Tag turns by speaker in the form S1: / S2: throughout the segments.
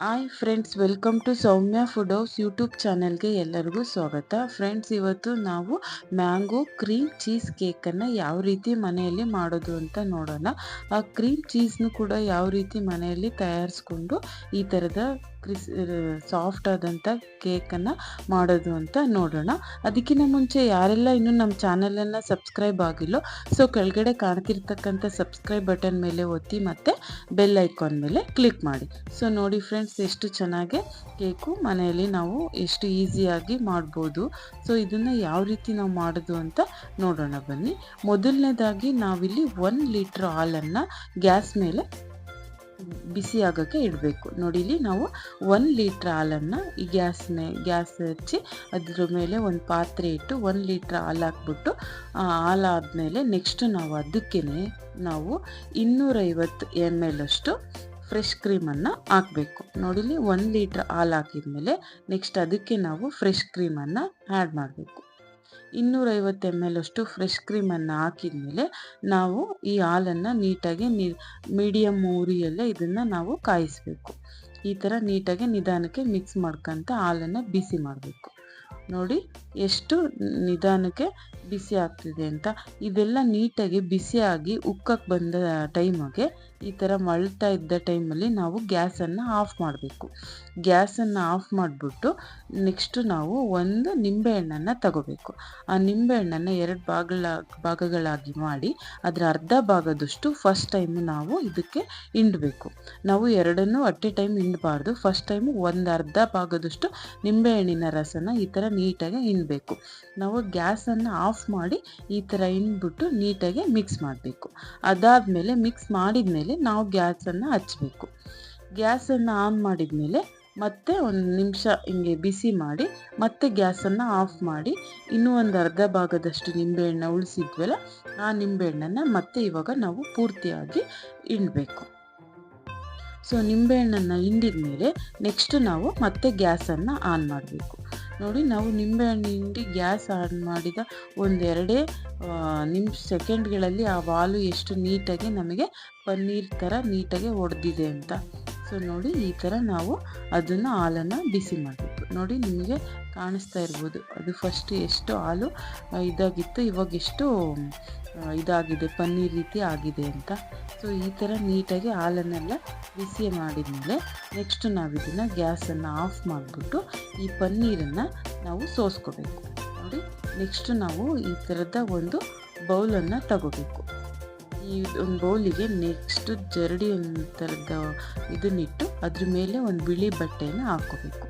S1: Hi friends welcome to Soumya food house YouTube ಚಾನಲ್ಗೆ ಎಲ್ಲರಿಗೂ ಸ್ವಾಗತ. ಫ್ರೆಂಡ್ಸ್ ಇವತ್ತು ನಾವು ಮ್ಯಾಂಗೋ ಕ್ರೀಮ್ ಚೀಸ್ ಕೇಕನ್ನು ಯಾವ ರೀತಿ ಮನೆಯಲ್ಲಿ ಮಾಡೋದು ಅಂತ ನೋಡೋಣ. ಆ ಕ್ರೀಮ್ ಚೀಸ್ನು ಕೂಡ ಯಾವ ರೀತಿ ಮನೆಯಲ್ಲಿ ತಯಾರಿಸ್ಕೊಂಡು ಈ ಥರದ ಕ್ರಿಸ್ ಸಾಫ್ಟ್ ಆದಂಥ ಕೇಕನ್ನು ಮಾಡೋದು ಅಂತ ನೋಡೋಣ. ಅದಕ್ಕಿಂತ ಮುಂಚೆ ಯಾರೆಲ್ಲ ಇನ್ನೂ ನಮ್ಮ ಚಾನಲನ್ನು ಸಬ್ಸ್ಕ್ರೈಬ್ ಆಗಿಲ್ಲೋ ಸೊ ಕೆಳಗಡೆ ಕಾಣ್ತಿರ್ತಕ್ಕಂಥ ಸಬ್ಸ್ಕ್ರೈಬ್ ಬಟನ್ ಮೇಲೆ ಒತ್ತಿ ಮತ್ತು ಬೆಲ್ ಐಕಾನ್ ಮೇಲೆ ಕ್ಲಿಕ್ ಮಾಡಿ. ಸೊ ನೋಡಿ ಫ್ರೆಂಡ್ಸ್ ಎಷ್ಟು ಚೆನ್ನಾಗಿ ಕೇಕು ಮನೆಯಲ್ಲಿ ನಾವು ಎಷ್ಟು ಈಸಿಯಾಗಿ ಮಾಡ್ಬೋದು. ಸೊ ಇದನ್ನು ಯಾವ ರೀತಿ ನಾವು ಮಾಡೋದು ಅಂತ ನೋಡೋಣ ಬನ್ನಿ. ಮೊದಲನೇದಾಗಿ ನಾವಿಲ್ಲಿ ಒನ್ ಲೀಟ್ರ್ ಹಾಲನ್ನು ಗ್ಯಾಸ್ ಮೇಲೆ ಬಿಸಿ ಆಗೋಕ್ಕೆ ಇಡಬೇಕು. ನೋಡಿ, ಇಲ್ಲಿ ನಾವು ಒನ್ ಲೀಟ್ರ್ ಹಾಲನ್ನು ಈ ಗ್ಯಾಸ್ ಮೇ ಗ್ಯಾಸ್ ಹಚ್ಚಿ ಅದ್ರ ಮೇಲೆ ಒಂದು ಪಾತ್ರೆ ಇಟ್ಟು ಒಂದು ಲೀಟ್ರ್ ಹಾಲು ಹಾಕ್ಬಿಟ್ಟು ಹಾಲು ಆದಮೇಲೆ ನೆಕ್ಸ್ಟ್ ನಾವು ಅದಕ್ಕೇ ನಾವು ಇನ್ನೂರೈವತ್ತು ಎಂ ಎಲ್ ಅಷ್ಟು ಫ್ರೆಶ್ ಕ್ರೀಮನ್ನು ಹಾಕಬೇಕು. ನೋಡಿಲಿ ಒಂದು ಲೀಟ್ರ್ ಹಾಲು ಹಾಕಿದ್ಮೇಲೆ ನೆಕ್ಸ್ಟ್ ಅದಕ್ಕೆ ನಾವು ಫ್ರೆಶ್ ಕ್ರೀಮನ್ನು ಆ್ಯಡ್ ಮಾಡಬೇಕು. ಇನ್ನೂರೈವತ್ತು ಎಂ ಎಲ್ ಅಷ್ಟು ಫ್ರೆಶ್ ಕ್ರೀಮನ್ನು ಹಾಕಿದ್ಮೇಲೆ ನಾವು ಈ ಹಾಲನ್ನು ನೀಟಾಗಿ ನೀ ಮೀಡಿಯಮ್ ಉರಿಯಲ್ಲೇ ಇದನ್ನು ನಾವು ಕಾಯಿಸಬೇಕು. ಈ ಥರ ನೀಟಾಗಿ ನಿಧಾನಕ್ಕೆ ಮಿಕ್ಸ್ ಮಾಡ್ಕೊಂತ ಹಾಲನ್ನು ಬಿಸಿ ಮಾಡಬೇಕು. ನೋಡಿ ಎಷ್ಟು ನಿಧಾನಕ್ಕೆ ಬಿಸಿ ಆಗ್ತಿದೆ ಅಂತ. ಇದೆಲ್ಲ ನೀಟಾಗಿ ಬಿಸಿಯಾಗಿ ಉಕ್ಕಕ್ಕೆ ಬಂದ ಟೈಮಿಗೆ ಈ ಥರ ಮಳ್ತಾ ಇದ್ದ ಟೈಮಲ್ಲಿ ನಾವು ಗ್ಯಾಸನ್ನು ಆಫ್ ಮಾಡಬೇಕು. ಗ್ಯಾಸನ್ನು ಆಫ್ ಮಾಡಿಬಿಟ್ಟು ನೆಕ್ಸ್ಟು ನಾವು ಒಂದು ನಿಂಬೆಹಣ್ಣನ್ನು ತಗೋಬೇಕು. ಆ ನಿಂಬೆಹಣ್ಣನ್ನು ಎರಡು ಭಾಗಗಳ ಭಾಗಗಳಾಗಿ ಮಾಡಿ ಅದರ ಅರ್ಧ ಭಾಗದಷ್ಟು ಫಸ್ಟ್ ಟೈಮು ನಾವು ಇದಕ್ಕೆ ಹಿಂಡಬೇಕು. ನಾವು ಎರಡನ್ನೂ ಅಟ್ ಟೈಮ್ ಹಿಂಡಬಾರ್ದು. ಫಸ್ಟ್ ಟೈಮು ಒಂದು ಅರ್ಧ ಭಾಗದಷ್ಟು ನಿಂಬೆಹಣ್ಣಿನ ರಸನ ಈ ಥರ ನೀಟಾಗಿ ಹಿಂಡಬೇಕು. ನಾವು ಗ್ಯಾಸನ್ನು ಆಫ್ ಮಾಡಿ ಈ ಥರ ಹಿಂಡ್ಬಿಟ್ಟು ನೀಟಾಗಿ ಮಿಕ್ಸ್ ಮಾಡಬೇಕು. ಅದಾದಮೇಲೆ ಮಿಕ್ಸ್ ಮಾಡಿದ ಮೇಲೆ ನಾವು ಗ್ಯಾಸನ್ನು ಹಚ್ಚಬೇಕು ಗ್ಯಾಸನ್ನು ಆನ್ ಮಾಡಿದ ಮೇಲೆ ಮತ್ತೆ ಒಂದು ನಿಮಿಷ ಹಿಂಗೆ ಬಿಸಿ ಮಾಡಿ, ಮತ್ತೆ ಗ್ಯಾಸನ್ನು ಆಫ್ ಮಾಡಿ, ಇನ್ನೂ ಒಂದು ಅರ್ಧ ಭಾಗದಷ್ಟು ನಿಂಬೆಹಣ್ಣು ಉಳಿಸಿದ್ವಲ್ಲ, ಆ ನಿಂಬೆಹಣ್ಣನ್ನು ಮತ್ತೆ ಇವಾಗ ನಾವು ಪೂರ್ತಿಯಾಗಿ ಹಿಂಡಬೇಕು. ಸೊ ನಿಂಬೆಹಣ್ಣನ್ನು ಹಿಂಡಿದ ಮೇಲೆ ನೆಕ್ಸ್ಟ್ ನಾವು ಮತ್ತೆ ಗ್ಯಾಸನ್ನು ಆನ್ ಮಾಡಬೇಕು. ನೋಡಿ ನಾವು ನಿಂಬೆಹಣ್ಣು ಹಿಂಡಿ ಗ್ಯಾಸ್ ಆನ್ ಮಾಡಿದ ಒಂದೆರಡೇ ನಿಮಿಷ ಸೆಕೆಂಡ್ಗಳಲ್ಲಿ ಆ ವಾಲು ಎಷ್ಟು ನೀಟಾಗಿ ನಮಗೆ ಪನ್ನೀರ್ ಥರ ನೀಟಾಗಿ ಒಡೆದಿದೆ ಅಂತ. ಸೊ ನೋಡಿ ಈ ಥರ ನಾವು ಅದನ್ನು ಹಾಲನ್ನು ಬಿಸಿ ಮಾಡಬೇಕು. ನೋಡಿ ನಿಮಗೆ ಕಾಣಿಸ್ತಾ ಇರ್ಬೋದು. ಅದು ಫಸ್ಟ್ ಎಷ್ಟು ಹಾಲು ಇದಾಗಿತ್ತು, ಇವಾಗ ಎಷ್ಟು ಇದಾಗಿದೆ, ಪನ್ನೀರ್ ರೀತಿ ಆಗಿದೆ ಅಂತ. ಸೊ ಈ ಥರ ನೀಟಾಗಿ ಹಾಲನ್ನೆಲ್ಲ ಬಿಸಿ ಮಾಡಿದ್ಮೇಲೆ ನೆಕ್ಸ್ಟ್ ನಾವು ಇದನ್ನು ಗ್ಯಾಸನ್ನು ಆಫ್ ಮಾಡಿಬಿಟ್ಟು ಈ ಪನ್ನೀರನ್ನು ನಾವು ಸೋಸ್ಕೋಬೇಕು. ನೋಡಿ ನೆಕ್ಸ್ಟ್ ನಾವು ಈ ಥರದ ಒಂದು ಬೌಲನ್ನು ತಗೋಬೇಕು. ಈ ಒಂದು ಬೌಲಿಗೆ ನೆಕ್ಸ್ಟ್ ಜರಡಿ ಒಂದು ಥರದ ಇದನ್ನಿಟ್ಟು ಅದ್ರ ಮೇಲೆ ಒಂದು ಬಿಳಿ ಬಟ್ಟೆಯನ್ನು ಹಾಕೋಬೇಕು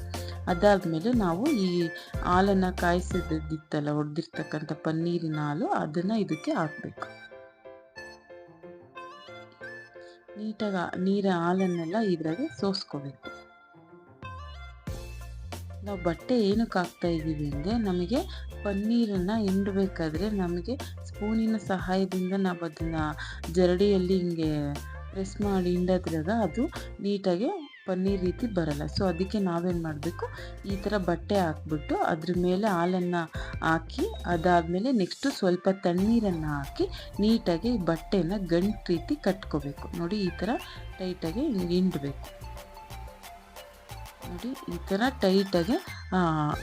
S1: ಅದಾದಮೇಲೆ ನಾವು ಈ ಹಾಲನ್ನು ಕಾಯಿಸಿದ್ದಿತ್ತಲ್ಲ ಹೊಡೆದಿರ್ತಕ್ಕಂಥ ಪನ್ನೀರಿನ ಹಾಲು ಅದನ್ನು ಇದಕ್ಕೆ ಹಾಕಬೇಕು. ನೀಟಾಗಿ ನೀರ ಹಾಲನ್ನೆಲ್ಲ ಇದ್ರಾಗೆ ಸೋಸ್ಕೋಬೇಕು. ನಾವು ಬಟ್ಟೆ ಏನಕ್ಕೆ ಹಾಕ್ತಾ ಇದ್ದೀವಿ ಅಂದರೆ ನಮಗೆ ಪನ್ನೀರನ್ನು ಹಿಂಡಬೇಕಾದ್ರೆ ನಮಗೆ ಸ್ಪೂನಿನ ಸಹಾಯದಿಂದ ನಾವು ಅದನ್ನು ಜರಡಿಯಲ್ಲಿ ಹಿಂಗೆ ಪ್ರೆಸ್ ಮಾಡಿ ಹಿಂಡೋದ್ರಾಗ ಅದು ನೀಟಾಗಿ ಪನ್ನೀರ್ ರೀತಿ ಬರಲ್ಲ. ಸೊ ಅದಕ್ಕೆ ನಾವೇನು ಮಾಡಬೇಕು? ಈ ಥರ ಬಟ್ಟೆ ಹಾಕ್ಬಿಟ್ಟು ಅದ್ರ ಮೇಲೆ ಹಾಲನ್ನು ಹಾಕಿ ಅದಾದಮೇಲೆ ನೆಕ್ಸ್ಟು ಸ್ವಲ್ಪ ತಣ್ಣೀರನ್ನು ಹಾಕಿ ನೀಟಾಗಿ ಬಟ್ಟೆನ ಗಂಟು ರೀತಿ ಕಟ್ಕೋಬೇಕು. ನೋಡಿ ಈ ಥರ ಟೈಟಾಗಿ ಹಿಂಡಬೇಕು. ನೋಡಿ, ಈ ಥರ ಟೈಟಾಗಿ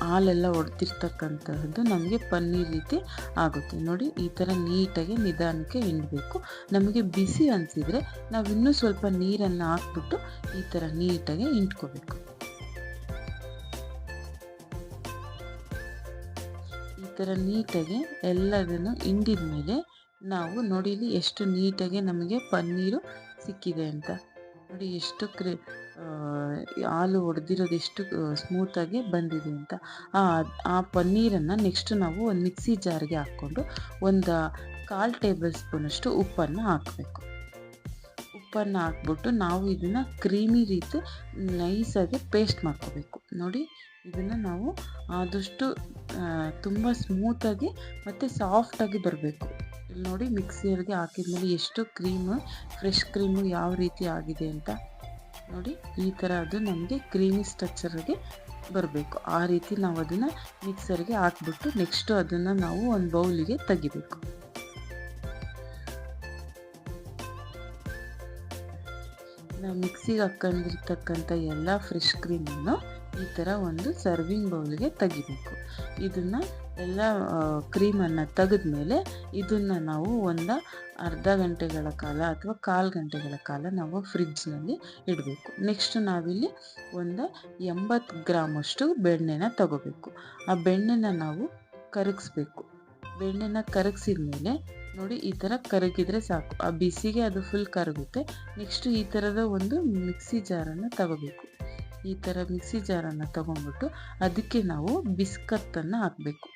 S1: ಹಾಲೆಲ್ಲ ಒಡೆದಿರ್ತಕ್ಕಂತಹದ್ದು ನಮಗೆ ಪನ್ನೀರ್ ರೀತಿ ಆಗುತ್ತೆ. ನೋಡಿ, ಈ ಥರ ನೀಟಾಗಿ ನಿಧಾನಕ್ಕೆ ಹಿಂಡಬೇಕು. ನಮಗೆ ಬಿಸಿ ಅನಿಸಿದರೆ ನಾವು ಇನ್ನೂ ಸ್ವಲ್ಪ ನೀರನ್ನು ಹಾಕ್ಬಿಟ್ಟು ಈ ಥರ ನೀಟಾಗಿ ಹಿಂಡ್ಕೋಬೇಕು. ಈ ಥರ ನೀಟಾಗಿ ಎಲ್ಲದನ್ನು ಹಿಂಡಿದ ಮೇಲೆ ನಾವು ನೋಡಿ ಎಷ್ಟು ನೀಟಾಗಿ ನಮಗೆ ಪನ್ನೀರು ಸಿಕ್ಕಿದೆ ಅಂತ. ನೋಡಿ, ಎಷ್ಟು ಕ್ರಿ ಹಾಲು ಒಡೆದಿರೋದು ಎಷ್ಟು ಸ್ಮೂತಾಗಿ ಬಂದಿದೆ ಅಂತ. ಆ ಪನ್ನೀರನ್ನು ನೆಕ್ಸ್ಟ್ ನಾವು ಒಂದು ಮಿಕ್ಸಿ ಜಾರ್ಗೆ ಹಾಕ್ಕೊಂಡು ಒಂದು ಕಾಲು ಟೇಬಲ್ ಸ್ಪೂನಷ್ಟು ಉಪ್ಪನ್ನು ಹಾಕಬೇಕು. ಉಪ್ಪನ್ನು ಹಾಕ್ಬಿಟ್ಟು ನಾವು ಇದನ್ನು ಕ್ರೀಮಿ ರೀತಿ ನೈಸಾಗಿ ಪೇಸ್ಟ್ ಮಾಡ್ಕೋಬೇಕು. ನೋಡಿ, ಇದನ್ನು ನಾವು ಆದಷ್ಟು ತುಂಬ ಸ್ಮೂತಾಗಿ ಮತ್ತು ಸಾಫ್ಟಾಗಿ ಬರಬೇಕು. ಇಲ್ಲಿ ನೋಡಿ ಮಿಕ್ಸಿಯರ್ಗೆ ಹಾಕಿದ್ಮೇಲೆ ಎಷ್ಟು ಕ್ರೀಮು ಫ್ರೆಶ್ ಕ್ರೀಮು ಯಾವ ರೀತಿ ಆಗಿದೆ ಅಂತ. ನೋಡಿ, ಈ ಥರ ಅದು ನಮಗೆ ಕ್ರೀಮಿ ಸ್ಟ್ರಕ್ಚರ್ಗೆ ಬರಬೇಕು. ಆ ರೀತಿ ನಾವು ಅದನ್ನು ಮಿಕ್ಸರ್ಗೆ ಹಾಕ್ಬಿಟ್ಟು ನೆಕ್ಸ್ಟು ಅದನ್ನು ನಾವು ಒಂದು ಬೌಲಿಗೆ ತೆಗಿಬೇಕು. ನಾವು ಮಿಕ್ಸಿಗೆ ಹಾಕೊಂಡಿರ್ತಕ್ಕಂಥ ಎಲ್ಲ ಫ್ರೆಶ್ ಕ್ರೀಮನ್ನು ಈ ಥರ ಒಂದು ಸರ್ವಿಂಗ್ ಬೌಲ್ಗೆ ತೆಗಿಬೇಕು. ಇದನ್ನು ಎಲ್ಲ ಕ್ರೀಮನ್ನು ತೆಗೆದ್ಮೇಲೆ ಇದನ್ನು ನಾವು ಒಂದು ಅರ್ಧ ಗಂಟೆಗಳ ಕಾಲ ಅಥವಾ ಕಾಲು ಗಂಟೆಗಳ ಕಾಲ ನಾವು ಫ್ರಿಡ್ಜ್ನಲ್ಲಿ ಇಡಬೇಕು. ನೆಕ್ಸ್ಟ್ ನಾವಿಲ್ಲಿ ಒಂದು ಎಂಬತ್ತು ಗ್ರಾಮಷ್ಟು ಬೆಣ್ಣೆನ ತಗೋಬೇಕು. ಆ ಬೆಣ್ಣೆನ ನಾವು ಕರಗಿಸ್ಬೇಕು. ಬೆಣ್ಣೆನ ಕರಗಿಸಿದ ಮೇಲೆ ನೋಡಿ ಈ ಥರ ಕರಗಿದ್ರೆ ಸಾಕು. ಆ ಬಿಸಿಗೆ ಅದು ಫುಲ್ ಕರಗುತ್ತೆ. ನೆಕ್ಸ್ಟ್ ಈ ಥರದ ಒಂದು ಮಿಕ್ಸಿ ಜಾರನ್ನು ತಗೋಬೇಕು. ಈ ಥರ ಮಿಕ್ಸಿ ಜಾರನ್ನು ತಗೊಂಡ್ಬಿಟ್ಟು ಅದಕ್ಕೆ ನಾವು ಬಿಸ್ಕತ್ತನ್ನು ಹಾಕಬೇಕು.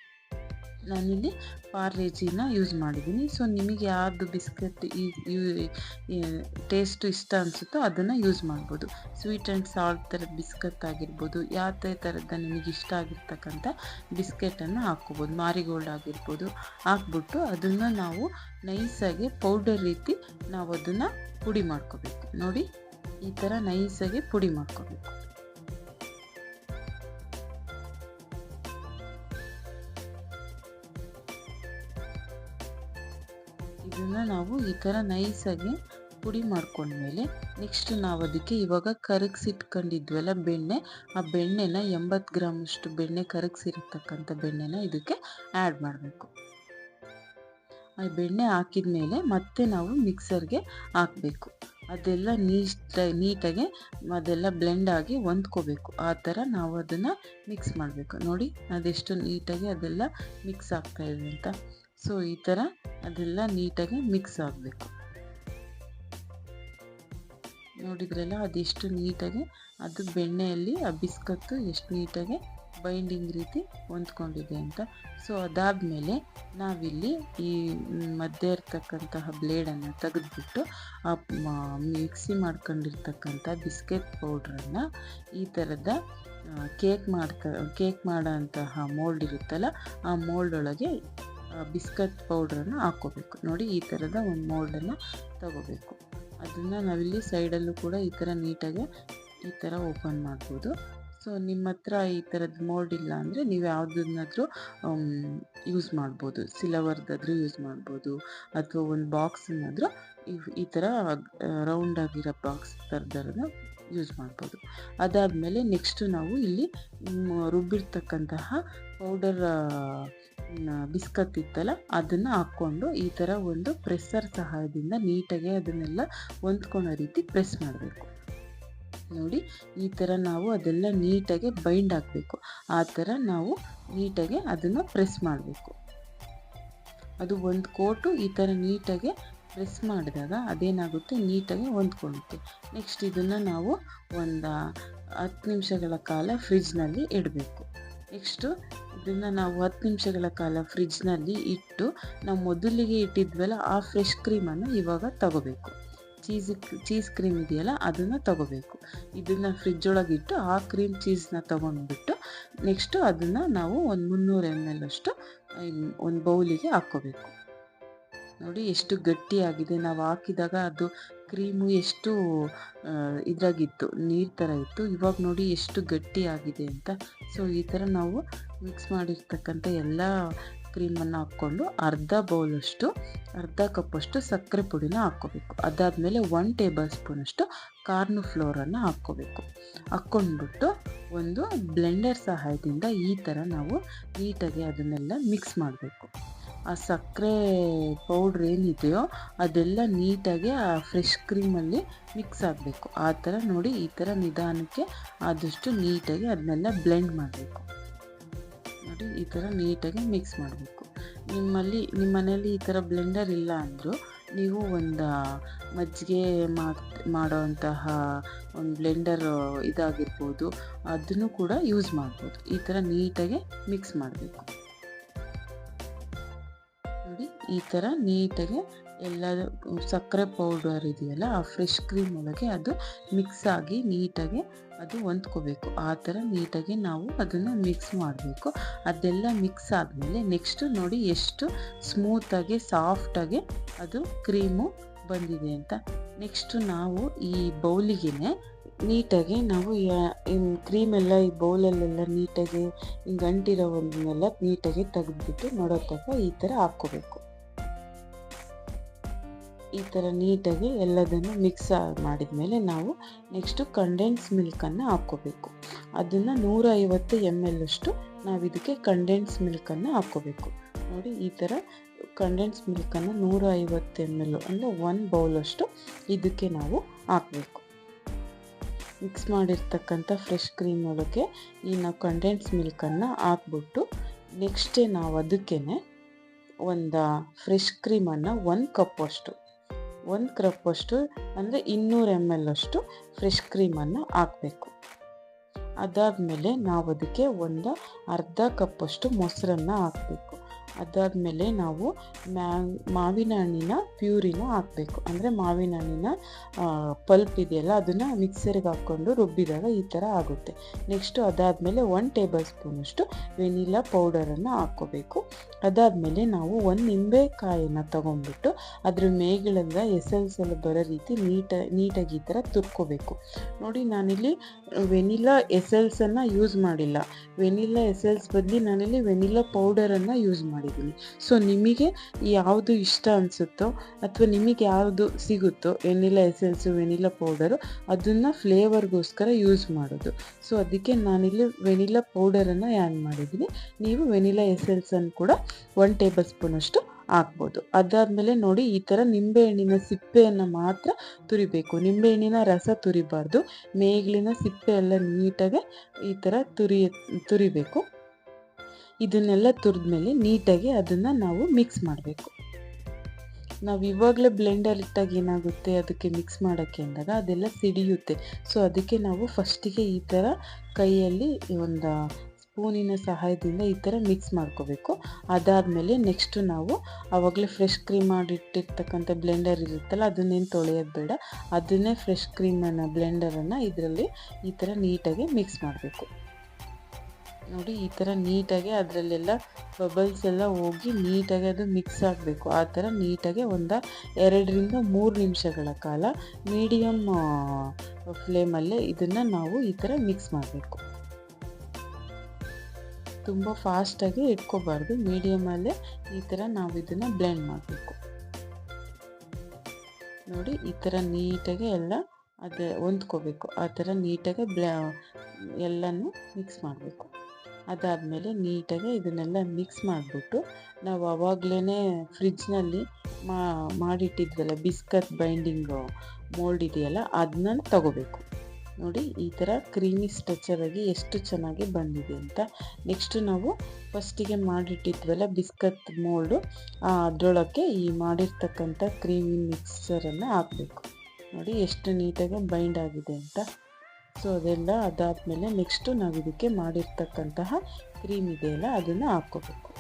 S1: ನಾನಿಲ್ಲಿ ಪಾರ್ಲೇಜಿನ ಯೂಸ್ ಮಾಡಿದ್ದೀನಿ ಸೊ ನಿಮಗೆ ಯಾವುದು ಬಿಸ್ಕೆಟ್ ಟೇಸ್ಟು ಇಷ್ಟ ಅನಿಸುತ್ತೋ ಅದನ್ನು ಯೂಸ್ ಮಾಡ್ಬೋದು. ಸ್ವೀಟ್ ಆ್ಯಂಡ್ ಸಾಲ್ಟ್ ಥರದ ಬಿಸ್ಕತ್ ಆಗಿರ್ಬೋದು ಯಾವುದೇ ಥರದ ನಿಮಗೆ ಇಷ್ಟ ಆಗಿರ್ತಕ್ಕಂಥ ಬಿಸ್ಕೆಟನ್ನು ಹಾಕ್ಕೋಬೋದು. ಮಾರಿಗೋಲ್ಡ್ ಆಗಿರ್ಬೋದು, ಹಾಕ್ಬಿಟ್ಟು ಅದನ್ನು ನಾವು ನೈಸಾಗಿ ಪೌಡರ್ ರೀತಿ ನಾವು ಅದನ್ನು ಪುಡಿ ಮಾಡ್ಕೋಬೇಕು. ನೋಡಿ, ಈ ಥರ ನೈಸಾಗಿ ಪುಡಿ ಮಾಡ್ಕೋಬೇಕು. ಇದನ್ನು ನಾವು ಈ ಥರ ನೈಸಾಗಿ ಪುಡಿ ಮಾಡ್ಕೊಂಡ್ಮೇಲೆ ನೆಕ್ಸ್ಟ್ ನಾವು ಅದಕ್ಕೆ ಇವಾಗ ಕರಗಿಸಿಟ್ಕೊಂಡಿದ್ವಲ್ಲ ಬೆಣ್ಣೆ, ಆ ಬೆಣ್ಣೆನ ಎಂಬತ್ತು ಗ್ರಾಮಷ್ಟು ಬೆಣ್ಣೆ ಕರಗಿಸಿರತಕ್ಕಂಥ ಬೆಣ್ಣೆನ ಇದಕ್ಕೆ ಆ್ಯಡ್ ಮಾಡಬೇಕು. ಆ ಬೆಣ್ಣೆ ಹಾಕಿದ ಮೇಲೆ ಮತ್ತೆ ನಾವು ಮಿಕ್ಸರ್ಗೆ ಹಾಕಬೇಕು. ಅದೆಲ್ಲ ನೀಟ್ ನೀಟಾಗಿ ಅದೆಲ್ಲ ಬ್ಲೆಂಡ್ ಆಗಿ ಹೊಂದ್ಕೋಬೇಕು. ಆ ಥರ ನಾವು ಅದನ್ನು ಮಿಕ್ಸ್ ಮಾಡಬೇಕು. ನೋಡಿ ಅದೆಷ್ಟು ನೀಟಾಗಿ ಅದೆಲ್ಲ ಮಿಕ್ಸ್ ಆಗ್ತಾಯಿದೆ ಅಂತ. ಸೊ, ಈ ಥರ ಅದೆಲ್ಲ ನೀಟಾಗಿ ಮಿಕ್ಸ್ ಆಗಬೇಕು. ನೋಡಿದ್ರಲ್ಲ, ಅದೆಷ್ಟು ನೀಟಾಗಿ, ಅದು ಬೆಣ್ಣೆಯಲ್ಲಿ ಆ ಬಿಸ್ಕತ್ತು ಎಷ್ಟು ನೀಟಾಗಿ ಬೈಂಡಿಂಗ್ ರೀತಿ ಹೊಂದ್ಕೊಂಡಿದೆ ಅಂತ. ಸೊ, ಅದಾದಮೇಲೆ ನಾವಿಲ್ಲಿ ಈ ಮಧ್ಯೆ ಇರ್ತಕ್ಕಂತಹ ಬ್ಲೇಡನ್ನು ತೆಗೆದುಬಿಟ್ಟು ಆ ಮಿಕ್ಸಿ ಮಾಡ್ಕೊಂಡಿರ್ತಕ್ಕಂಥ ಬಿಸ್ಕೆಟ್ ಪೌಡ್ರನ್ನು ಈ ಥರದ ಕೇಕ್ ಮಾಡ್ತಾ ಕೇಕ್ ಮಾಡೋ ಅಂತಹ ಮೋಲ್ಡ್ ಇರುತ್ತಲ್ಲ, ಆ ಮೋಲ್ಡ್ ಒಳಗೆ ಬಿಸ್ಕತ್ ಪೌಡ್ರನ್ನು ಹಾಕ್ಕೋಬೇಕು. ನೋಡಿ, ಈ ಥರದ ಒಂದು ಮೋಲ್ಡನ್ನು ತಗೋಬೇಕು. ಅದನ್ನು ನಾವಿಲ್ಲಿ ಸೈಡಲ್ಲೂ ಕೂಡ ಈ ಥರ ನೀಟಾಗಿ ಈ ಥರ ಓಪನ್ ಮಾಡ್ಬೋದು. ಸೊ, ನಿಮ್ಮ ಹತ್ರ ಈ ಥರದ್ದು ಮೋಲ್ಡ್ ಇಲ್ಲ ಅಂದರೆ ನೀವು ಯಾವುದನ್ನಾದರೂ ಯೂಸ್ ಮಾಡ್ಬೋದು. ಸಿಲವರ್ದಾದರೂ ಯೂಸ್ ಮಾಡ್ಬೋದು. ಅಥವಾ ಒಂದು ಬಾಕ್ಸನ್ನಾದರೂ ಈ ಥರ ರೌಂಡ್ ಆಗಿರೋ ಬಾಕ್ಸ್ ಥರದ್ದನ್ನು ಯೂಸ್ ಮಾಡ್ಬೋದು. ಅದಾದಮೇಲೆ ನೆಕ್ಸ್ಟು ನಾವು ಇಲ್ಲಿ ರುಬ್ಬಿರ್ತಕ್ಕಂತಹ ಪೌಡರ್ ಬಿಸ್ಕತ್ ಇತ್ತಲ್ಲ, ಅದನ್ನು ಹಾಕ್ಕೊಂಡು ಈ ಥರ ಒಂದು ಪ್ರೆಸ್ಸರ್ ಸಹಾಯದಿಂದ ನೀಟಾಗಿ ಅದನ್ನೆಲ್ಲ ಹೊಂದ್ಕೊಳ್ಳೋ ರೀತಿ ಪ್ರೆಸ್ ಮಾಡಬೇಕು. ನೋಡಿ, ಈ ಥರ ನಾವು ಅದೆಲ್ಲ ನೀಟಾಗಿ ಬೈಂಡ್ ಹಾಕಬೇಕು. ಆ ಥರ ನಾವು ನೀಟಾಗಿ ಅದನ್ನು ಪ್ರೆಸ್ ಮಾಡಬೇಕು. ಅದು ಒಂದು ಕೋಟು ಈ ಥರ ನೀಟಾಗಿ ಪ್ರೆಸ್ ಮಾಡಿದಾಗ ಅದೇನಾಗುತ್ತೆ? ನೀಟಾಗಿ ಹೊಂದ್ಕೊಳ್ಳುತ್ತೆ. ನೆಕ್ಸ್ಟ್ ಇದನ್ನು ನಾವು ಒಂದು ಹತ್ತು ನಿಮಿಷಗಳ ಕಾಲ ಫ್ರಿಜ್ನಲ್ಲಿ ಇಡಬೇಕು. ನೆಕ್ಸ್ಟು ಇದನ್ನು ನಾವು ಹತ್ತು ನಿಮಿಷಗಳ ಕಾಲ ಫ್ರಿಜ್ನಲ್ಲಿ ಇಟ್ಟು ನಾವು ಮೊದಲಿಗೆ ಇಟ್ಟಿದ್ವಲ್ಲ ಆ ಫ್ರೆಶ್ ಕ್ರೀಮನ್ನು ಇವಾಗ ತಗೋಬೇಕು. ಚೀಸ್ ಚೀಸ್ ಕ್ರೀಮ್ ಇದೆಯಲ್ಲ ಅದನ್ನು ತಗೋಬೇಕು. ಇದನ್ನು ಫ್ರಿಜ್ ಇಟ್ಟು ಆ ಕ್ರೀಮ್ ಚೀಸ್ನ ತೊಗೊಂಡ್ಬಿಟ್ಟು ನೆಕ್ಸ್ಟು ಅದನ್ನು ನಾವು ಒಂದು ಮುನ್ನೂರು ಎಂ ಎಲ್ ಅಷ್ಟು ಒಂದು ಬೌಲಿಗೆ ಹಾಕ್ಕೋಬೇಕು. ನೋಡಿ ಎಷ್ಟು ಗಟ್ಟಿಯಾಗಿದೆ. ನಾವು ಹಾಕಿದಾಗ ಅದು ಕ್ರೀಮು ಎಷ್ಟು ಇದಾಗಿತ್ತು, ನೀರು ಥರ ಇತ್ತು. ಇವಾಗ ನೋಡಿ ಎಷ್ಟು ಗಟ್ಟಿಯಾಗಿದೆ ಅಂತ. ಸೊ, ಈ ಥರ ನಾವು ಮಿಕ್ಸ್ ಮಾಡಿರ್ತಕ್ಕಂಥ ಎಲ್ಲ ಕ್ರೀಮನ್ನು ಹಾಕ್ಕೊಂಡು ಅರ್ಧ ಬೌಲಷ್ಟು ಅರ್ಧ ಕಪ್ಪಷ್ಟು ಸಕ್ಕರೆ ಪುಡಿನ ಹಾಕ್ಕೋಬೇಕು. ಅದಾದಮೇಲೆ ಒನ್ ಟೇಬಲ್ ಸ್ಪೂನಷ್ಟು ಕಾರ್ನ್ ಫ್ಲೋರನ್ನು ಹಾಕ್ಕೋಬೇಕು. ಹಾಕ್ಕೊಂಡ್ಬಿಟ್ಟು ಒಂದು ಬ್ಲೆಂಡರ್ ಸಹಾಯದಿಂದ ಈ ಥರ ನಾವು ನೀಟಾಗಿ ಅದನ್ನೆಲ್ಲ ಮಿಕ್ಸ್ ಮಾಡಬೇಕು. ಆ ಸಕ್ಕರೆ ಪೌಡ್ರ್ ಏನಿದೆಯೋ ಅದೆಲ್ಲ ನೀಟಾಗಿ ಆ ಫ್ರೆಶ್ ಕ್ರೀಮಲ್ಲಿ ಮಿಕ್ಸ್ ಆಗಬೇಕು. ಆ ಥರ ನೋಡಿ ಈ ಥರ ನಿಧಾನಕ್ಕೆ ಆದಷ್ಟು ನೀಟಾಗಿ ಅದನ್ನೆಲ್ಲ ಬ್ಲೆಂಡ್ ಮಾಡಬೇಕು. ನೋಡಿ ಈ ಥರ ನೀಟಾಗಿ ಮಿಕ್ಸ್ ಮಾಡಬೇಕು. ನಿಮ್ಮಲ್ಲಿ, ನಿಮ್ಮ ಮನೇಲಿ ಈ ಥರ ಬ್ಲೆಂಡರ್ ಇಲ್ಲ ಅಂದರೂ ನೀವು ಒಂದು ಮಜ್ಜಿಗೆ ಮಾಡೋಂತಹ ಒಂದು ಬ್ಲೆಂಡರ್ ಇದಾಗಿರ್ಬೋದು, ಅದನ್ನು ಕೂಡ ಯೂಸ್ ಮಾಡ್ಬೋದು. ಈ ಥರ ನೀಟಾಗಿ ಮಿಕ್ಸ್ ಮಾಡಬೇಕು. ಈ ಥರ ನೀಟಾಗಿ ಎಲ್ಲ ಸಕ್ಕರೆ ಪೌಡರ್ ಇದೆಯಲ್ಲ, ಆ ಫ್ರೆಶ್ ಕ್ರೀಮ್ ಒಳಗೆ ಅದು ಮಿಕ್ಸ್ ಆಗಿ ನೀಟಾಗಿ ಅದು ಹೊಂದ್ಕೋಬೇಕು. ಆ ಥರ ನೀಟಾಗಿ ನಾವು ಅದನ್ನು ಮಿಕ್ಸ್ ಮಾಡಬೇಕು. ಅದೆಲ್ಲ ಮಿಕ್ಸ್ ಆದಮೇಲೆ ನೆಕ್ಸ್ಟ್ ನೋಡಿ ಎಷ್ಟು ಸ್ಮೂತಾಗಿ ಸಾಫ್ಟಾಗಿ ಅದು ಕ್ರೀಮು ಬಂದಿದೆ ಅಂತ. ನೆಕ್ಸ್ಟು ನಾವು ಈ ಬೌಲಿಗೆ ನೀಟಾಗಿ ನಾವು ಕ್ರೀಮ್ ಎಲ್ಲ, ಈ ಬೌಲಲ್ಲೆಲ್ಲ ನೀಟಾಗಿ ಹಿಂಗೆ ಅಂಟಿರೋ ಒಂದನ್ನೆಲ್ಲ ನೀಟಾಗಿ ತೆಗೆದ್ಬಿಟ್ಟು ನೋಡೋ ತನಕ ಈ ಥರ ಹಾಕ್ಕೋಬೇಕು. ಈ ಥರ ನೀಟಾಗಿ ಎಲ್ಲದನ್ನು ಮಿಕ್ಸ್ ಮಾಡಿದ ಮೇಲೆ ನಾವು ನೆಕ್ಸ್ಟು ಕಂಡೆನ್ಸ್ ಮಿಲ್ಕನ್ನು ಹಾಕ್ಕೋಬೇಕು. ಅದನ್ನು ನೂರ ಐವತ್ತು ಎಂ ಎಲ್ ಅಷ್ಟು ನಾವು ಇದಕ್ಕೆ ಕಂಡೆನ್ಸ್ ಮಿಲ್ಕನ್ನು ಹಾಕ್ಕೋಬೇಕು. ನೋಡಿ ಈ ಥರ ಕಂಡೆನ್ಸ್ ಮಿಲ್ಕನ್ನು ನೂರ ಐವತ್ತು ಎಂ ಎಲ್ ಅಂದರೆ ಒನ್ ಬೌಲಷ್ಟು ಇದಕ್ಕೆ ನಾವು ಹಾಕಬೇಕು. ಮಿಕ್ಸ್ ಮಾಡಿರ್ತಕ್ಕಂಥ ಫ್ರೆಶ್ ಕ್ರೀಮ್ ಒಳಗೆ ಈ ನಾವು ಕಂಡೆನ್ಸ್ ಮಿಲ್ಕನ್ನು ಹಾಕ್ಬಿಟ್ಟು ನೆಕ್ಸ್ಟೇ ನಾವು ಅದಕ್ಕೇ ಒಂದು ಫ್ರೆಶ್ ಕ್ರೀಮನ್ನು ಒಂದು ಕಪ್ಪಷ್ಟು ಒಂದು ಕಪ್ಪಷ್ಟು ಅಂದರೆ ಇನ್ನೂರು ಎಂ ಎಲ್ ಅಷ್ಟು ಫ್ರೆಶ್ ಕ್ರೀಮನ್ನು ಹಾಕಬೇಕು. ಅದಾದಮೇಲೆ ನಾವು ಅದಕ್ಕೆ ಒಂದು ಅರ್ಧ ಕಪ್ಪಷ್ಟು ಮೊಸರನ್ನು ಹಾಕಬೇಕು. ಅದಾದಮೇಲೆ ನಾವು ಮ್ಯಾಂಗ್ ಮಾವಿನ ಹಣ್ಣಿನ ಪ್ಯೂರಿನ ಹಾಕಬೇಕು. ಅಂದರೆ ಮಾವಿನ ಹಣ್ಣಿನ ಪಲ್ಪ್ ಇದೆಯಲ್ಲ, ಅದನ್ನು ಮಿಕ್ಸರ್ಗೆ ಹಾಕ್ಕೊಂಡು ರುಬ್ಬಿದಾಗ ಈ ಥರ ಆಗುತ್ತೆ. ನೆಕ್ಸ್ಟು ಅದಾದಮೇಲೆ ಒನ್ ಟೇಬಲ್ ಸ್ಪೂನಷ್ಟು ವೆನಿಲಾ ಪೌಡರನ್ನು ಹಾಕ್ಕೋಬೇಕು. ಅದಾದಮೇಲೆ ನಾವು ಒಂದು ನಿಂಬೆಕಾಯಿನ ತೊಗೊಂಡ್ಬಿಟ್ಟು ಅದ್ರ ಮೇಗಳಿಂದ ಎಸೆಲ್ಸೆಲ್ಲ ಬರೋ ರೀತಿ ನೀಟ, ನೀಟಾಗಿ ಈ ಥರ ತುರ್ಕೋಬೇಕು. ನೋಡಿ, ನಾನಿಲ್ಲಿ ವೆನಿಲಾ ಎಸೆಲ್ಸನ್ನು ಯೂಸ್ ಮಾಡಿಲ್ಲ. ವೆನಿಲಾ ಎಸೆಲ್ಸ್ ಬದಲಿ ನಾನಿಲ್ಲಿ ವೆನಿಲಾ ಪೌಡರನ್ನು ಯೂಸ್ ಮಾಡಿದ್ದೀನಿ ಸೊ ನಿಮಗೆ ಯಾವುದು ಇಷ್ಟ ಅನಿಸುತ್ತೋ ಅಥವಾ ನಿಮಗೆ ಯಾವುದು ಸಿಗುತ್ತೋ ವೆನಿಲಾ ಎಸೆನ್ಸು, ವೆನಿಲ್ಲ ಪೌಡರು ಅದನ್ನು ಫ್ಲೇವರ್ಗೋಸ್ಕರ ಯೂಸ್ ಮಾಡೋದು. ಸೊ ಅದಕ್ಕೆ ನಾನಿಲ್ಲಿ ವೆನಿಲ್ಲ ಪೌಡರನ್ನು ಆ್ಯಡ್ ಮಾಡಿದ್ದೀನಿ. ನೀವು ವೆನಿಲಾ ಎಸೆನ್ಸನ್ನು ಕೂಡ ಒನ್ ಟೇಬಲ್ ಸ್ಪೂನಷ್ಟು ಹಾಕ್ಬೋದು. ಅದಾದಮೇಲೆ ನೋಡಿ, ಈ ಥರ ನಿಂಬೆಹಣ್ಣಿನ ಸಿಪ್ಪೆಯನ್ನು ಮಾತ್ರ ತುರಿಬೇಕು. ನಿಂಬೆಹಣ್ಣಿನ ರಸ ತುರಿಬಾರ್ದು. ಮೇಗ್ಲಿನ ಸಿಪ್ಪೆ ಎಲ್ಲ ನೀಟಾಗಿ ಈ ಥರ ತುರಿ, ತುರಿಬೇಕು. ಇದನ್ನೆಲ್ಲ ತುರಿದ್ಮೇಲೆ ನೀಟಾಗಿ ಅದನ್ನು ನಾವು ಮಿಕ್ಸ್ ಮಾಡಬೇಕು. ನಾವು ಇವಾಗಲೇ ಬ್ಲೆಂಡರ್ ಇಟ್ಟಾಗ ಏನಾಗುತ್ತೆ? ಅದಕ್ಕೆ ಮಿಕ್ಸ್ ಮಾಡೋಕ್ಕೆ ಅಂದಾಗ ಅದೆಲ್ಲ ಸಿಡಿಯುತ್ತೆ. ಸೊ ಅದಕ್ಕೆ ನಾವು ಫಸ್ಟಿಗೆ ಈ ಥರ ಕೈಯಲ್ಲಿ ಒಂದು ಸ್ಪೂನಿನ ಸಹಾಯದಿಂದ ಈ ಥರ ಮಿಕ್ಸ್ ಮಾಡ್ಕೋಬೇಕು. ಅದಾದಮೇಲೆ ನೆಕ್ಸ್ಟು ನಾವು ಆವಾಗಲೇ ಫ್ರೆಶ್ ಕ್ರೀಮ್ ಮಾಡಿಟ್ಟಿರ್ತಕ್ಕಂಥ ಬ್ಲೆಂಡರ್ ಇರುತ್ತಲ್ಲ, ಅದನ್ನೇನು ತೊಳೆಯೋದು ಬೇಡ. ಅದನ್ನೇ ಫ್ರೆಶ್ ಕ್ರೀಮನ್ನು ಬ್ಲೆಂಡರನ್ನು ಇದರಲ್ಲಿ ಈ ಥರ ನೀಟಾಗಿ ಮಿಕ್ಸ್ ಮಾಡಬೇಕು. ನೋಡಿ, ಈ ಥರ ನೀಟಾಗಿ ಅದರಲ್ಲೆಲ್ಲ ಬಬಲ್ಸ್ ಎಲ್ಲ ಹೋಗಿ ನೀಟಾಗಿ ಅದು ಮಿಕ್ಸ್ ಆಗಬೇಕು. ಆ ಥರ ನೀಟಾಗಿ ಒಂದು ಎರಡರಿಂದ ಮೂರು ನಿಮಿಷಗಳ ಕಾಲ ಮೀಡಿಯಮ್ ಫ್ಲೇಮಲ್ಲೇ ಇದನ್ನು ನಾವು ಈ ಥರ ಮಿಕ್ಸ್ ಮಾಡಬೇಕು. ತುಂಬ ಫಾಸ್ಟಾಗಿ ಇಟ್ಕೋಬಾರ್ದು. ಮೀಡಿಯಮಲ್ಲೇ ಈ ಥರ ನಾವು ಇದನ್ನು ಬ್ಲೆಂಡ್ ಮಾಡಬೇಕು. ನೋಡಿ, ಈ ಥರ ನೀಟಾಗಿ ಎಲ್ಲ ಅದೇ ಹೊಂದ್ಕೋಬೇಕು. ಆ ಥರ ನೀಟಾಗಿ ಬ್ಲ, ಎಲ್ಲನೂ ಮಿಕ್ಸ್ ಮಾಡಬೇಕು. ಅದಾದಮೇಲೆ ನೀಟಾಗಿ ಇದನ್ನೆಲ್ಲ ಮಿಕ್ಸ್ ಮಾಡಿಬಿಟ್ಟು ನಾವು ಆವಾಗಲೇ ಫ್ರಿಜ್ನಲ್ಲಿ ಮಾಡಿಟ್ಟಿದ್ವಲ್ಲ ಬಿಸ್ಕತ್ ಬೈಂಡಿಂಗು ಮೋಲ್ಡ್ ಇದೆಯಲ್ಲ ಅದನ್ನ ತಗೋಬೇಕು. ನೋಡಿ ಈ ಥರ ಕ್ರೀಮಿ ಆಗಿ ಎಷ್ಟು ಚೆನ್ನಾಗಿ ಬಂದಿದೆ ಅಂತ. ನೆಕ್ಸ್ಟು ನಾವು ಫಸ್ಟಿಗೆ ಮಾಡಿಟ್ಟಿದ್ವಲ್ಲ ಬಿಸ್ಕತ್ ಮೋಲ್ಡು ಅದರೊಳಕ್ಕೆ ಈ ಮಾಡಿರ್ತಕ್ಕಂಥ ಕ್ರೀಮಿ ಮಿಕ್ಸ್ಚರನ್ನು ಹಾಕಬೇಕು. ನೋಡಿ ಎಷ್ಟು ನೀಟಾಗಿ ಬೈಂಡ್ ಆಗಿದೆ ಅಂತ. ಸೊ ಅದೆಲ್ಲ ಅದಾದಮೇಲೆ ನೆಕ್ಸ್ಟು ನಾವು ಇದಕ್ಕೆ ಮಾಡಿರ್ತಕ್ಕಂತಹ ಕ್ರೀಮ್ ಇದೆಯಲ್ಲ, ಅದನ್ನು ಹಾಕ್ಕೋಬೇಕು.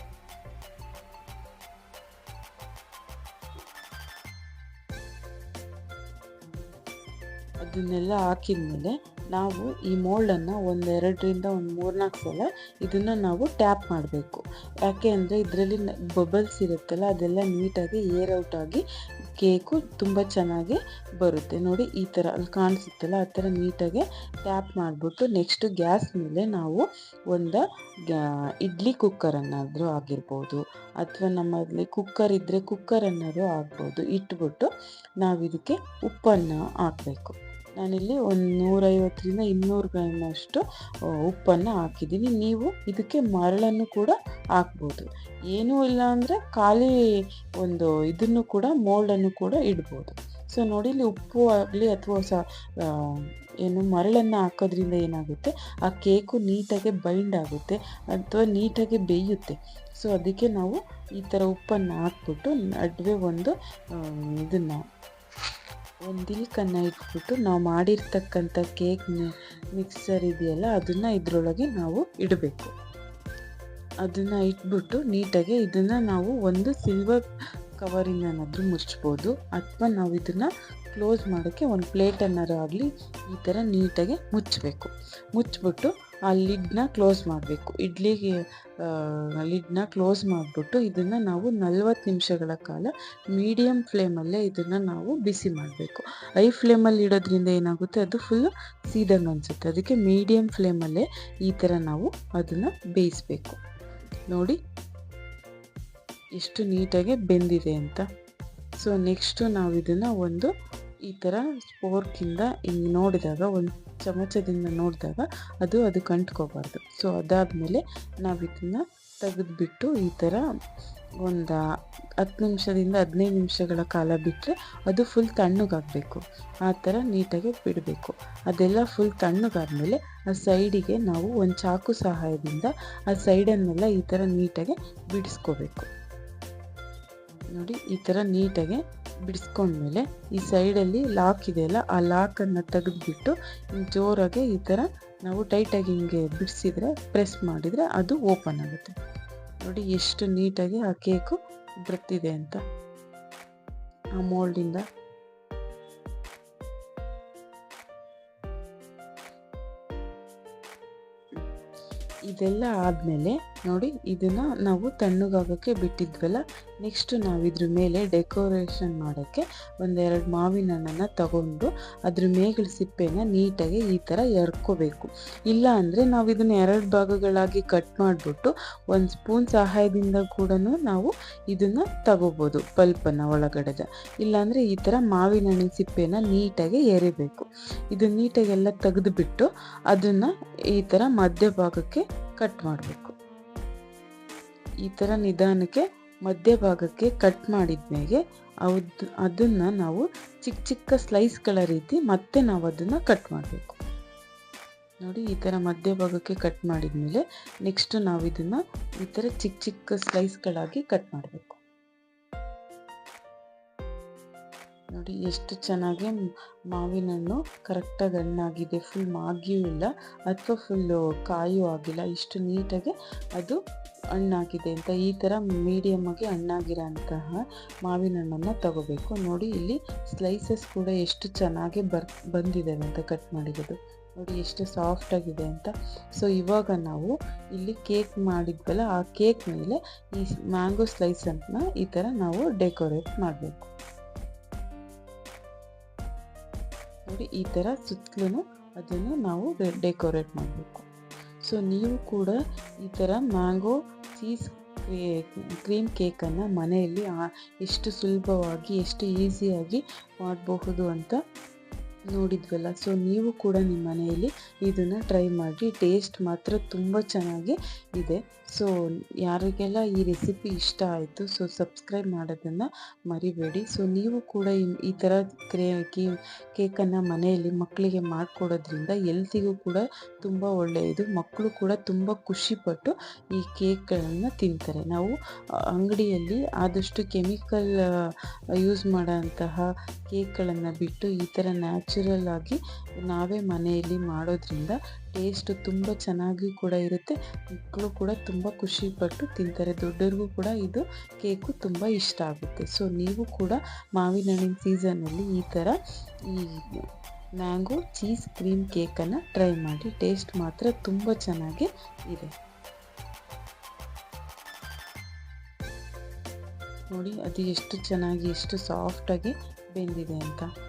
S1: ಅದನ್ನೆಲ್ಲ ಹಾಕಿದ್ಮೇಲೆ ನಾವು ಈ ಮೋಲ್ಡನ್ನು ಒಂದೆರಡರಿಂದ ಒಂದು ಮೂರ್ನಾಲ್ಕು ಸಲ ಇದನ್ನು ನಾವು ಟ್ಯಾಪ್ ಮಾಡಬೇಕು. ಯಾಕೆ ಅಂದರೆ ಇದರಲ್ಲಿ ಬಬಲ್ಸ್ ಇರುತ್ತಲ್ಲ, ಅದೆಲ್ಲ ನೀಟಾಗಿ ಏರ್ ಔಟ್ ಆಗಿ ಕೇಕು ತುಂಬ ಚೆನ್ನಾಗಿ ಬರುತ್ತೆ. ನೋಡಿ, ಈ ಥರ ಅಲ್ಲಿ ಕಾಣಿಸುತ್ತಲ್ಲ, ಆ ಥರ ನೀಟಾಗಿ ಟ್ಯಾಪ್ ಮಾಡಿಬಿಟ್ಟು ನೆಕ್ಸ್ಟು ಗ್ಯಾಸ್ ಮೇಲೆ ನಾವು ಒಂದು ಇಡ್ಲಿ ಕುಕ್ಕರನ್ನಾದರೂ ಆಗಿರ್ಬೋದು. ಅಥವಾ ನಮ್ಮಲ್ಲಿ ಕುಕ್ಕರ್ ಇದ್ದರೆ ಕುಕ್ಕರನ್ನಾದರೂ ಆಗ್ಬೋದು. ಇಟ್ಬಿಟ್ಟು ನಾವು ಇದಕ್ಕೆ ಉಪ್ಪನ್ನು ಹಾಕಬೇಕು. ನಾನಿಲ್ಲಿ ಒಂದು ನೂರೈವತ್ತರಿಂದ ಇನ್ನೂರು ಗ್ರಾಮಷ್ಟು ಉಪ್ಪನ್ನು ಹಾಕಿದ್ದೀನಿ. ನೀವು ಇದಕ್ಕೆ ಮರಳನ್ನು ಕೂಡ ಹಾಕ್ಬೋದು. ಏನೂ ಇಲ್ಲ ಅಂದರೆ ಖಾಲಿ ಒಂದು ಇದನ್ನು ಕೂಡ, ಮೋಲ್ಡನ್ನು ಕೂಡ ಇಡ್ಬೋದು. ಸೊ, ನೋಡಿ, ಇಲ್ಲಿ ಉಪ್ಪು ಆಗಲಿ ಅಥವಾ ಸ ಏನು ಮರಳನ್ನು ಹಾಕೋದ್ರಿಂದ ಏನಾಗುತ್ತೆ? ಆ ಕೇಕು ನೀಟಾಗಿ ಬೈಂಡ್ ಆಗುತ್ತೆ ಅಥವಾ ನೀಟಾಗಿ ಬೇಯುತ್ತೆ. ಸೊ, ಅದಕ್ಕೆ ನಾವು ಈ ಥರ ಉಪ್ಪನ್ನು ಹಾಕ್ಬಿಟ್ಟು, ನಡುವೆ ಒಂದು ಇದನ್ನು ಒಂದು ಇಲ್ಕನ್ನು ಇಟ್ಬಿಟ್ಟು ನಾವು ಮಾಡಿರ್ತಕ್ಕಂಥ ಕೇಕ್ ಮಿಕ್ಸರ್ ಇದೆಯಲ್ಲ, ಅದನ್ನು ಇದರೊಳಗೆ ನಾವು ಇಡಬೇಕು. ಅದನ್ನು ಇಟ್ಬಿಟ್ಟು ನೀಟಾಗಿ ಇದನ್ನು ನಾವು ಒಂದು ಸಿಲ್ವರ್ ಕವರಿಂದನಾದರೂ ಮುಚ್ಬೋದು. ಅಥವಾ ನಾವು ಇದನ್ನು ಕ್ಲೋಸ್ ಮಾಡೋಕ್ಕೆ ಒಂದು ಪ್ಲೇಟನ್ನಾರು ಆಗಲಿ ಈ ಥರ ನೀಟಾಗಿ ಮುಚ್ಚಬೇಕು ಮುಚ್ಚಿಬಿಟ್ಟು ಆ ಲಿಡ್ನ ಕ್ಲೋಸ್ ಮಾಡಬೇಕು. ಇಡ್ಲಿಗೆ ಲಿಡ್ನ ಕ್ಲೋಸ್ ಮಾಡಿಬಿಟ್ಟು ಇದನ್ನು ನಾವು ನಲ್ವತ್ತು ನಿಮಿಷಗಳ ಕಾಲ ಮೀಡಿಯಮ್ ಫ್ಲೇಮಲ್ಲೇ ಇದನ್ನು ನಾವು ಬಿಸಿ ಮಾಡಬೇಕು. ಐ ಫ್ಲೇಮಲ್ಲಿ ಇಡೋದ್ರಿಂದ ಏನಾಗುತ್ತೆ? ಅದು ಫುಲ್ ಸೀದಂಗೆ ಅನಿಸುತ್ತೆ. ಅದಕ್ಕೆ ಮೀಡಿಯಮ್ ಫ್ಲೇಮಲ್ಲೇ ಈ ಥರ ನಾವು ಅದನ್ನು ಬೇಯಿಸಬೇಕು. ನೋಡಿ ಎಷ್ಟು ನೀಟಾಗಿ ಬೆಂದಿದೆ ಅಂತ. ಸೊ ನೆಕ್ಸ್ಟು ನಾವು ಇದನ್ನು ಒಂದು ಈ ಥರ ಸ್ಪೋರ್ಕಿಂದ ಹಿಂಗೆ ನೋಡಿದಾಗ, ಒಂದು ಚಮಚದಿಂದ ನೋಡಿದಾಗ ಅದು ಅದು ಕಂಟ್ಕೋಬಾರ್ದು. ಸೊ ಅದಾದಮೇಲೆ ನಾವು ಇದನ್ನು ತೆಗೆದುಬಿಟ್ಟು ಈ ಥರ ಒಂದು ಹತ್ತು ನಿಮಿಷದಿಂದ ಹದಿನೈದು ನಿಮಿಷಗಳ ಕಾಲ ಬಿಟ್ಟರೆ ಅದು ಫುಲ್ ತಣ್ಣಗಾಗಬೇಕು. ಆ ಥರ ನೀಟಾಗಿ ಬಿಡಬೇಕು. ಅದೆಲ್ಲ ಫುಲ್ ತಣ್ಣಗಾದಮೇಲೆ ಆ ಸೈಡಿಗೆ ನಾವು ಒಂದು ಚಾಕು ಸಹಾಯದಿಂದ ಆ ಸೈಡನ್ನೆಲ್ಲ ಈ ಥರ ನೀಟಾಗಿ ಬಿಡಿಸ್ಕೋಬೇಕು. ನೋಡಿ, ಈ ಥರ ನೀಟಾಗಿ ಬಿಡಿಸ್ಕೊಂಡ್ಮೇಲೆ ಈ ಸೈಡಲ್ಲಿ ಲಾಕ್ ಇದೆಯಲ್ಲ, ಆ ಲಾಕನ್ನು ತೆಗೆದುಬಿಟ್ಟು ಜೋರಾಗಿ ಈ ಥರ ನಾವು ಟೈಟಾಗಿ ಹಿಂಗೆ ಬಿಡಿಸಿದ್ರೆ, ಪ್ರೆಸ್ ಮಾಡಿದರೆ ಅದು ಓಪನ್ ಆಗುತ್ತೆ. ನೋಡಿ, ಎಷ್ಟು ನೀಟಾಗಿ ಆ ಕೇಕು ಬರ್ತಿದೆ ಅಂತ. ಆ ಮೋಲ್ಡಿಂದ. ಇದೆಲ್ಲ ಆದಮೇಲೆ ನೋಡಿ, ಇದನ್ನು ನಾವು ತಣ್ಣಗಾಗಕ್ಕೆ ಬಿಟ್ಟಿದ್ವಲ್ಲ ನೆಕ್ಸ್ಟ್ ನಾವು ಇದ್ರ ಮೇಲೆ ಡೆಕೋರೇಷನ್ ಮಾಡೋಕ್ಕೆ ಒಂದೆರಡು ಮಾವಿನ ಹಣ್ಣನ್ನು ತಗೊಂಡು ಅದ್ರ ಮೇಗಳ ಸಿಪ್ಪೆನ ನೀಟಾಗಿ ಈ ಥರ ಎರ್ಕೋಬೇಕು. ಇಲ್ಲ ಅಂದರೆ ನಾವು ಇದನ್ನು ಎರಡು ಭಾಗಗಳಾಗಿ ಕಟ್ ಮಾಡಿಬಿಟ್ಟು ಒಂದು ಸ್ಪೂನ್ ಸಹಾಯದಿಂದ ಕೂಡ ನಾವು ಇದನ್ನು ತಗೋಬೋದು ಪಲ್ಪನ್ನು ಒಳಗಡೆದ. ಇಲ್ಲಾಂದರೆ ಈ ಥರ ಮಾವಿನ ಹಣ್ಣಿನ ಸಿಪ್ಪೆನ ನೀಟಾಗಿ ಎರಿಬೇಕು. ಇದು ನೀಟಾಗಿ ಎಲ್ಲ ತೆಗೆದುಬಿಟ್ಟು ಅದನ್ನು ಈ ಥರ ಮಧ್ಯಭಾಗಕ್ಕೆ ಕಟ್ ಮಾಡಬೇಕು. ಈ ಥರ ನಿಧಾನಕ್ಕೆ ಮಧ್ಯಭಾಗಕ್ಕೆ ಕಟ್ ಮಾಡಿದ್ಮೇಲೆ ಅದು ಅದನ್ನು ನಾವು ಚಿಕ್ಕ ಚಿಕ್ಕ ಸ್ಲೈಸ್ಗಳ ರೀತಿ ಮತ್ತೆ ನಾವು ಅದನ್ನು ಕಟ್ ಮಾಡಬೇಕು. ನೋಡಿ ಈ ಥರ ಮಧ್ಯಭಾಗಕ್ಕೆ ಕಟ್ ಮಾಡಿದ್ಮೇಲೆ ನೆಕ್ಸ್ಟ್ ನಾವು ಇದನ್ನು ಈ ಥರ ಚಿಕ್ಕ ಚಿಕ್ಕ ಸ್ಲೈಸ್ಗಳಾಗಿ ಕಟ್ ಮಾಡಬೇಕು. ನೋಡಿ ಎಷ್ಟು ಚೆನ್ನಾಗಿ ಮಾವಿನ ಹಣ್ಣು ಕರೆಕ್ಟಾಗಿ ಹಣ್ಣಾಗಿದೆ ಫುಲ್ ಮಾಗಿಯೂ ಇಲ್ಲ ಅಥವಾ ಫುಲ್ಲು ಕಾಯೂ ಆಗಿಲ್ಲ. ಇಷ್ಟು ನೀಟಾಗಿ ಅದು ಹಣ್ಣಾಗಿದೆ ಅಂತ ಈ ಥರ ಮೀಡಿಯಮ್ಮಾಗಿ ಹಣ್ಣಾಗಿರೋ ಅಂತಹ ಮಾವಿನ ಹಣ್ಣನ್ನು ತಗೋಬೇಕು. ನೋಡಿ, ಇಲ್ಲಿ ಸ್ಲೈಸಸ್ ಕೂಡ ಎಷ್ಟು ಚೆನ್ನಾಗಿ ಬರ್ ಬಂದಿದ್ದಾವೆ ಅಂತ ಕಟ್ ಮಾಡಿರೋದು. ನೋಡಿ, ಎಷ್ಟು ಸಾಫ್ಟ್ ಆಗಿದೆ ಅಂತ. ಸೊ ಇವಾಗ ನಾವು ಇಲ್ಲಿ ಕೇಕ್ ಮಾಡಿದ್ವಲ್ಲ, ಆ ಕೇಕ್ ಮೇಲೆ ಈ ಮ್ಯಾಂಗೋ ಸ್ಲೈಸನ್ನು ಈ ಥರ ನಾವು ಡೆಕೋರೇಟ್ ಮಾಡಬೇಕು. ನೋಡಿ, ಈ ಥರ ಸುತ್ತಲೂ ಅದನ್ನು ನಾವು ಡೆಕೋರೇಟ್ ಮಾಡಬೇಕು. ಸೊ ನೀವು ಕೂಡ ಈ ಥರ ಮ್ಯಾಂಗೋ ಚೀಸ್ ಕ್ರೀಮ್ ಕೇಕನ್ನು ಮನೆಯಲ್ಲಿ ಎಷ್ಟು ಸುಲಭವಾಗಿ ಎಷ್ಟು ಈಸಿಯಾಗಿ ಮಾಡಬಹುದು ಅಂತ ನೋಡಿದ್ವಲ್ಲ. ಸೊ ನೀವು ಕೂಡ ನಿಮ್ಮ ಮನೆಯಲ್ಲಿ ಇದನ್ನು ಟ್ರೈ ಮಾಡಿ ಟೇಸ್ಟ್ ಮಾತ್ರ ತುಂಬ ಚೆನ್ನಾಗಿ ಇದೆ. ಸೊ ಯಾರಿಗೆಲ್ಲ ಈ ರೆಸಿಪಿ ಇಷ್ಟ ಆಯಿತು ಸೊ ಸಬ್ಸ್ಕ್ರೈಬ್ ಮಾಡೋದನ್ನು ಮರಿಬೇಡಿ. ಸೊ ನೀವು ಕೂಡ ಈ ಥರ ಕ್ರೇ ಕೇಕನ್ನು ಮನೆಯಲ್ಲಿ ಮಕ್ಕಳಿಗೆ ಮಾಡಿಕೊಡೋದ್ರಿಂದ ಎಲ್ತಿಗೂ ಕೂಡ ತುಂಬ ಒಳ್ಳೆಯದು. ಮಕ್ಕಳು ಕೂಡ ತುಂಬ ಖುಷಿಪಟ್ಟು ಈ ಕೇಕ್ಗಳನ್ನು ತಿಂತಾರೆ. ನಾವು ಅಂಗಡಿಯಲ್ಲಿ ಆದಷ್ಟು ಕೆಮಿಕಲ್ ಯೂಸ್ ಮಾಡೋಂತಹ ಕೇಕ್ಗಳನ್ನು ಬಿಟ್ಟು ಈ ಥರ ನ್ಯಾಚುರಲ್ ಆಗಿ ನಾವೇ ಮನೆಯಲ್ಲಿ ಮಾಡೋದ್ರಿಂದ ಟೇಸ್ಟ್ ತುಂಬ ಚೆನ್ನಾಗಿ ಕೂಡ ಇರುತ್ತೆ. ಮಕ್ಕಳು ಕೂಡ ತುಂಬ ಖುಷಿಪಟ್ಟು ತಿಂತಾರೆ. ದೊಡ್ಡರಿಗೂ ಕೂಡ ಇದು ಕೇಕು ತುಂಬ ಇಷ್ಟ ಆಗುತ್ತೆ. ಸೊ, ನೀವು ಕೂಡ ಮಾವಿನ ಹಣ್ಣಿನ ಸೀಸನಲ್ಲಿ ಈ ಥರ ಈ ಮ್ಯಾಂಗೋ ಚೀಸ್ ಕ್ರೀಮ್ ಕೇಕನ್ನು ಟ್ರೈ ಮಾಡಿ. ಟೇಸ್ಟ್ ಮಾತ್ರ ತುಂಬ ಚೆನ್ನಾಗಿ ಇದೆ. ನೋಡಿ, ಅದು ಎಷ್ಟು ಚೆನ್ನಾಗಿ, ಎಷ್ಟು ಸಾಫ್ಟಾಗಿ ಬೆಂದಿದೆ ಅಂತ.